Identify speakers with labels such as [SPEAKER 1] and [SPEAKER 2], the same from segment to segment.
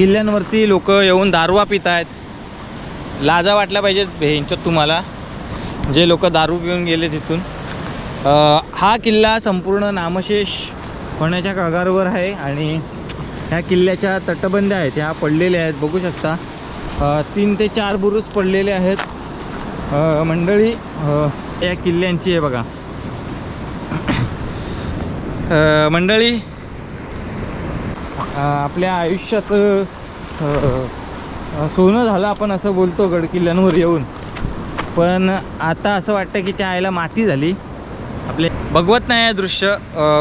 [SPEAKER 1] किल्ल्यांवरती लोक येऊन दारुवा पित आहेत लाजा वाटल्या पाहिजेत भेंचत तुम्हाला. जे लोक दारू पिऊन गेले तिथून. हा किल्ला संपूर्ण नामशेष होण्याच्या कगारवर आहे आणि ह्या किल्ल्याच्या तटबंद्या आहेत ह्या पडलेल्या आहेत. बघू शकता. तीन ते चार बुरुज पडलेले आहेत. मंडळी या किल्ल्यांची आहे बघा. मंडळी आपल्या आयुष्याचं सोनं झालं आपण असं बोलतो गडकिल्ल्यांवर येऊन. पण आता असं वाटतं की चायला माती झाली. आपले बघवत नाही आहे दृश्य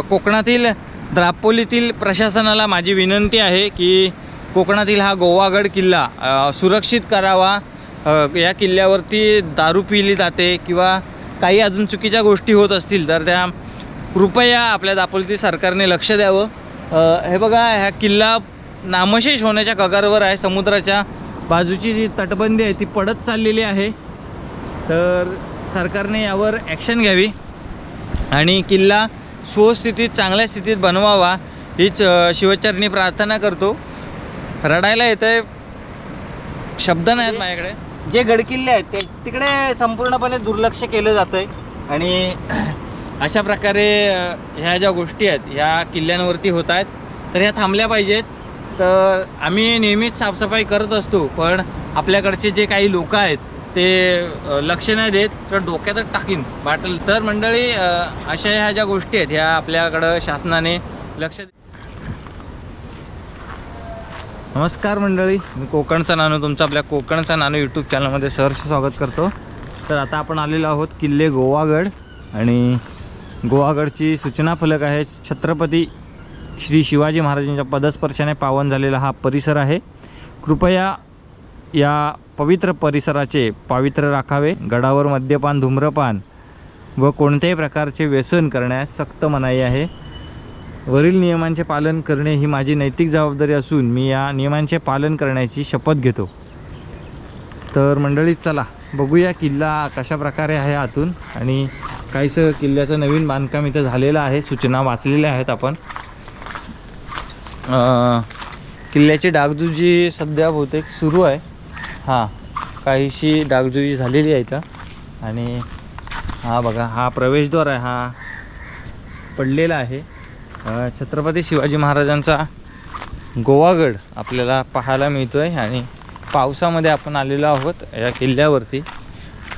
[SPEAKER 1] कोकणातील द्रापोलीतील प्रशासनाला माझी विनंती आहे की कोकणातील हा गोवागड किल्ला सुरक्षित करावा. या किल्ल्यावरती दारू पिली जाते किंवा काही अजून चुकीच्या गोष्टी होत असतील तर त्या कृपया आपल्या दापोलीतील सरकारने लक्ष द्यावं. हे बघा ह्या किल्ला नामशेष होण्याच्या कगारवर आहे. समुद्राच्या बाजूची जी तटबंदी आहे ती पडत चाललेली आहे. तर सरकारने यावर ॲक्शन घ्यावी. आणि किल्ला सुस्थितीत चांगल्या स्थितीत बनवावा हीच शिवचरणी प्रार्थना करतो. रडायला येतं आहे शब्द नाहीत माझ्याकडे. जे गडकिल्ले आहेत ते तिकडे संपूर्णपणे दुर्लक्ष केलं जातं आहे आणि अशा प्रकारे ह्या ज्या गोष्टी आहेत ह्या किल्ल्यांवरती होत आहेत तर ह्या थांबल्या पाहिजेत. तर आम्ही नेहमीच साफसफाई करत असतो पण आपल्याकडचे जे काही लोक आहेत ते लक्ष नाही देत तर डोक्यातच टाकीन. बाटल तर मंडळी अशा ह्या ज्या गोष्टी आहेत ह्या आपल्याकडं शासनाने लक्ष नमस्कार मंडळी मी कोकणचा नानू तुमचं आपल्या कोकणचा नानू यूट्यूब चॅनलमध्ये सहर्ष स्वागत करतो. तर आता आपण आलेलो आहोत किल्ले गोवागड आणि गोवागडची सूचना फलक आहे छत्रपती श्री शिवाजी महाराजांच्या पदस्पर्शाने पावन झालेला हा परिसर आहे. कृपया या पवित्र परिसराचे पावित्र्य राखावे. गडावर मद्यपान धूम्रपान व कोणत्याही प्रकारचे व्यसन करण्यास सक्त मनाई आहे. वरील नियमांचे पालन करणे ही माझी नैतिक जबाबदारी असून मी या नियमांचे पालन करण्याची शपथ घेतो. तर मंडळी चला बघूया किल्ला कशा प्रकारे आहे आतून आणि काहीसं किल्ल्याचं नवीन बांधकाम इथं झालेलं आहे. सूचना वाचलेल्या आहेत आपण. किल्ल्याची डागजुजी सध्या बहुतेक सुरू आहे. हां काहीशी डागजुजी झालेली आहे इथं. आणि हा बघा हा प्रवेशद्वार आहे. हा पडलेला आहे. छत्रपती शिवाजी महाराजांचा गोवागड आपल्याला पाहायला मिळतो आहे आणि पावसामध्ये आपण आलेलो आहोत या किल्ल्यावरती.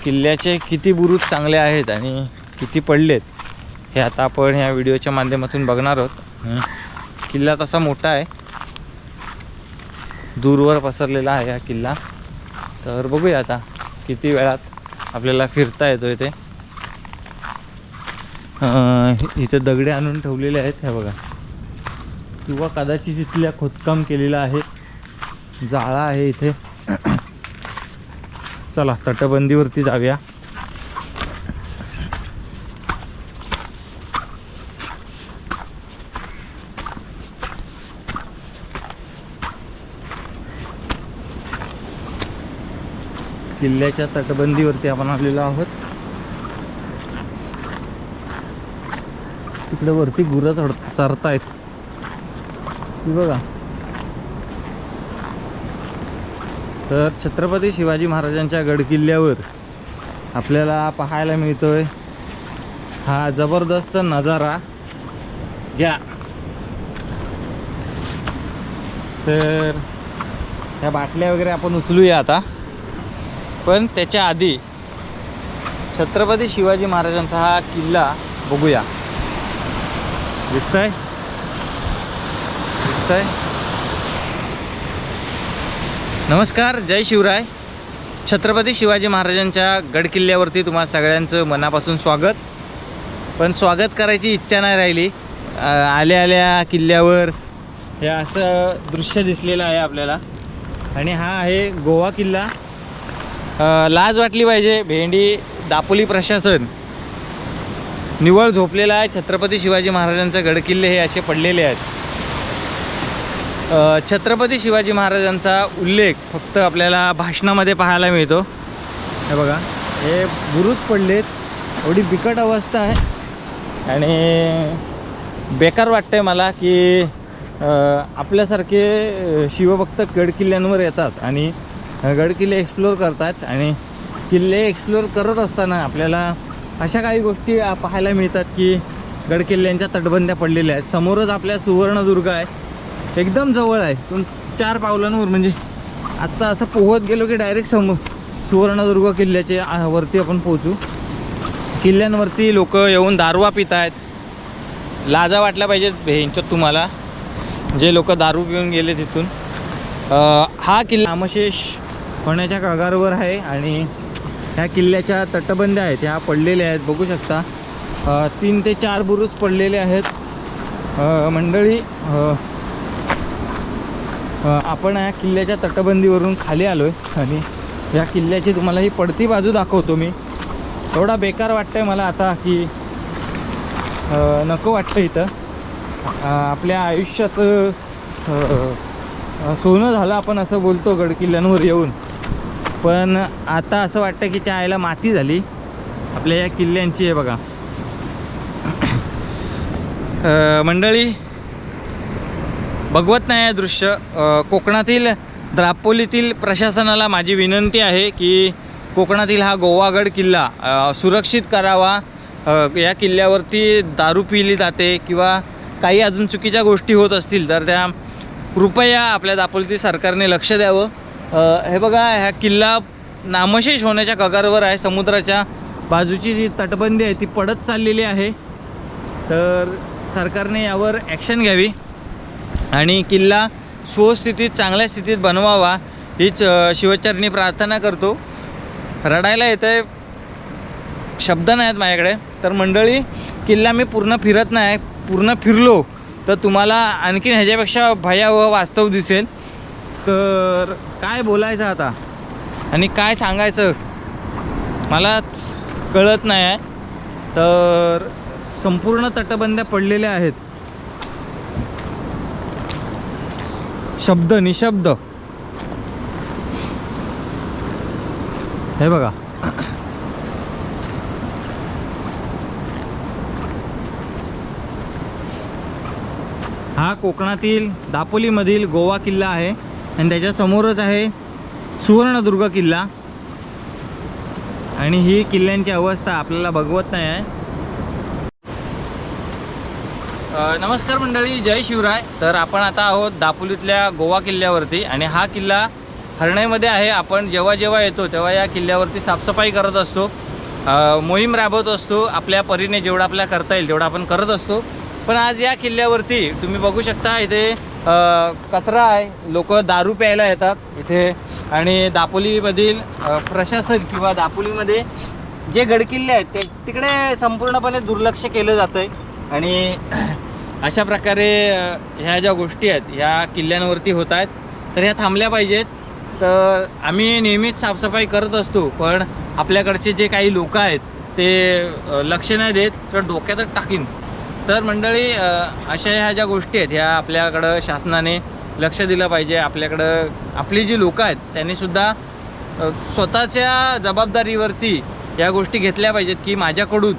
[SPEAKER 1] किल्ल्याचे किती बुरुज चांगले आहेत आणि किती पडलेत हे आता आपण ह्या व्हिडिओच्या माध्यमातून बघणार आहोत. हं. किल्ला तसा मोठा आहे. दूरवर पसरलेला आहे हा किल्ला. तर बघूया आता किती वेळात आपल्याला फिरता येतो अं, इथं दगडे आणून ठेवलेले आहेत ह्या बघा. किंवा कदाचित इथल्या खोदकाम केलेलं आहे. जाळा आहे इथे. चला तटबंदीवरती जाऊया. किल्ल्याच्या तटबंदीवरती आपण आलेलो आहोत. तिकडे वरती गुरं चढ चरतायत बघा. तर छत्रपती शिवाजी महाराजांच्या गडकिल्ल्यावर आपल्याला पाहायला मिळतोय हा जबरदस्त नजारा. घ्या. तर ह्या बाटल्या वगैरे आपण उचलूया आता. पण त्याच्या आधी छत्रपती शिवाजी महाराजांचा हा किल्ला बघूया. दिसतंय? दिसतंय? नमस्कार जय शिवराय. छत्रपती शिवाजी महाराजांच्या गडकिल्ल्यावरती तुम्हा सगळ्यांचं मनापासून स्वागत. पण स्वागत करायची इच्छा नाही राहिली. आल्या आल्या किल्ल्यावर. हे असं दृश्य दिसलेलं आहे आपल्याला. आणि हा आहे गोवा किल्ला. लाज वाटली पाहिजे. भेंडी दापोली प्रशासन. निवळ झोपलेला आहे. छत्रपती शिवाजी महाराजांचे गडकिल्ले हे असे पडलेले आहेत. छत्रपती शिवाजी महाराजांचा उल्लेख फक्त आपल्याला भाषणामध्ये पाहायला मिळतो. हे बघा. हे बुरुज पडलेत. एवढी बिकट अवस्था आहे. आणि बेकार वाटतंय मला की आपल्यासारखे शिवभक्त गडकिल्ल्यांवर येतात आणि अ, गडकिल्ले एक्सप्लोअर करतात आणि किल्ले एक्सप्लोअर करत असताना आपल्याला अशा काही गोष्टी पाहायला मिळतात की गडकिल्ल्यांच्या तटबंद्या पडलेल्या आहेत. समोरच आपल्या सुवर्णदुर्ग आहे. एकदम जवळ आहे. तुम चार पावलांवर म्हणजे आत्ता असं पोहत गेलो की डायरेक्ट समोर सुवर्णदुर्ग किल्ल्याचे वरती आपण पोहोचू. किल्ल्यांवरती लोक येऊन दारवा पित आहेत लाजा वाटल्या पाहिजेत ह्यांच्यात तुम्हाला. जे लोक दारू पिऊन गेले तिथून. हा किल्ला नामशेष होण्याच्या कगारवर आहे आणि ह्या किल्ल्याच्या तटबंद्या आहेत ह्या पडलेल्या आहेत. बघू शकता तीन ते चार बुरुज पडलेले आहेत. मंडळी आपण या किल्ल्याच्या तटबंदीवरून खाली आलो आहे आणि या किल्ल्याची तुम्हाला ही पडती बाजू दाखवतो मी. एवढा बेकार वाटतंय मला आता की नको वाटतं इथं. आपल्या आयुष्याचं सोनं झालं आपण असं बोलतो गडकिल्ल्यांवर येऊन. पण आता असं वाटतं की चायला माती झाली. आपल्या या किल्ल्यांची आहे बघा. मंडळी बघवत नाही आहे दृश्य. कोकणातील द्रापोलीतील प्रशासनाला माझी विनंती आहे की कोकणातील हा गोवागड किल्ला सुरक्षित करावा. या किल्ल्यावरती दारू पिली जाते किंवा काही अजून चुकीच्या गोष्टी होत असतील तर त्या कृपया आपल्या दापोलीतील सरकारने लक्ष द्यावं. हे बघा ह्या किल्ला नामशेष होण्याच्या कगारवर आहे. समुद्राच्या बाजूची जी तटबंदी आहे ती पडत चाललेली आहे. तर सरकारने यावर ॲक्शन घ्यावी. आणि किल्ला सुस्थितीत चांगल्या स्थितीत बनवावा हीच शिवचरणी प्रार्थना करतो. रडायला येतं आहे शब्द नाहीत माझ्याकडे. तर मंडळी किल्ला मी पूर्ण फिरत नाही पूर्ण फिरलो तर तुम्हाला आणखीन ह्याच्यापेक्षा भयावह वास्तव दिसेल. तर काय बोलायचं आता? आणि काय सांगायचं? मलाच कळत नाही आहे. तर संपूर्ण तटबंद्या पडलेल्या आहेत. शब्द निशब्द. हे बघा. हा कोकणातील दापोलीमधील गोवा किल्ला आहे. आणि त्याच्यासमोरच आहे सुवर्णदुर्ग किल्ला. आणि ही किल्ल्यांची अवस्था आपल्याला बघवत नाही आहे. नमस्कार मंडळी जय शिवराय. तर आपण आता आहोत दापोलीतल्या गोवा किल्ल्यावरती आणि हा किल्ला हरण्यामध्ये आहे. आपण जेव्हा जेव्हा येतो तेव्हा या किल्ल्यावरती साफसफाई करत असतो. मोहीम राबवत असतो. आपल्या परीने जेवढं आपल्याला करता येईल तेवढं आपण करत असतो. पण आज या किल्ल्यावरती तुम्ही बघू शकता इथे कचरा आहे. लोक दारू प्यायला येतात इथे. आणि दापोलीमधील प्रशासन किंवा दापोलीमध्ये जे गडकिल्ले आहेत ते तिकडे संपूर्णपणे दुर्लक्ष केलं जातं आहे आणि अशा प्रकारे ह्या ज्या गोष्टी आहेत ह्या किल्ल्यांवरती होत आहेत तर ह्या थांबल्या पाहिजेत. तर आम्ही नेहमीच साफसफाई करत असतो पण आपल्याकडचे जे काही लोक आहेत ते लक्ष नाही देत तर डोक्यातच टाकीन. तर मंडळी अशा ह्या ज्या गोष्टी आहेत ह्या आपल्याकडं शासनाने लक्ष दिलं पाहिजे. आपल्याकडं आपली जी लोकं आहेत त्यांनीसुद्धा स्वतःच्या जबाबदारीवरती या गोष्टी घेतल्या पाहिजेत की माझ्याकडून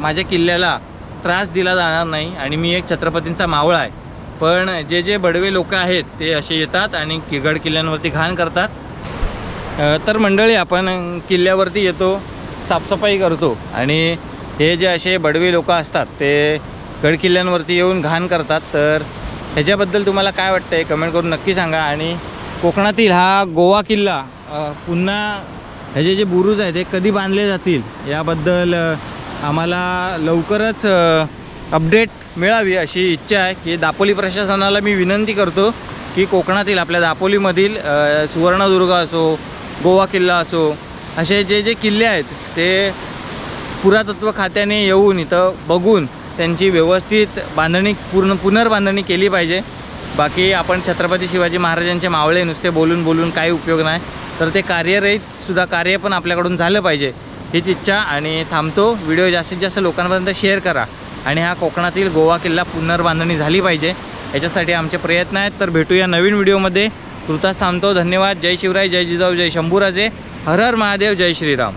[SPEAKER 1] माझ्या किल्ल्याला त्रास दिला जाणार नाही आणि मी एक छत्रपतींचा मावळा आहे. पण जे जे बडवे लोक आहेत ते असे येतात आणि कि- गड किल्ल्यांवरती घाण करतात. तर मंडळी आपण किल्ल्यावरती येतो साफसफाई करतो आणि हे जे असे बडवे लोक असतात ते गडकिल्ल्यांवरती येऊन घाण करतात तर ह्याच्याबद्दल तुम्हाला काय वाटतं आहे कमेंट करून नक्की सांगा. आणि कोकणातील हा गोवा किल्ला पुन्हा ह्याचे जे बुरुज आहेत ते कधी बांधले जातील? याबद्दल आम्हाला लवकरच अपडेट मिळावी अशी इच्छा आहे. की दापोली प्रशासनाला मी विनंती करतो की कोकणातील आपल्या दापोलीमधील सुवर्णदुर्ग असो गोवा किल्ला असो असे जे जे किल्ले आहेत ते पुरातत्व खात्याने येऊन इथं बघून त्यांची व्यवस्थित बांधणी पूर्ण पुनर्बांधणी केली पाहिजे. बाकी आपण छत्रपती शिवाजी महाराजांचे मावळे नुसते बोलून बोलून काही उपयोग नाही. तर ते कार्यरहित सुद्धा कार्य पण आपल्याकडून झालं पाहिजे हीच इच्छा. आणि थांबतो. व्हिडिओ जास्तीत जास्त लोकांपर्यंत शेअर करा. आणि हा कोकणातील गोवा किल्ला पुनर्बांधणी झाली पाहिजे. याच्यासाठी आमचे प्रयत्न आहेत. तर भेटूया नवीन व्हिडिओमध्ये. तुर्तास थांबतो. धन्यवाद. जय शिवराय. जय जिजाऊ. जय शंभूराजे. हर हर महादेव. जय श्रीराम.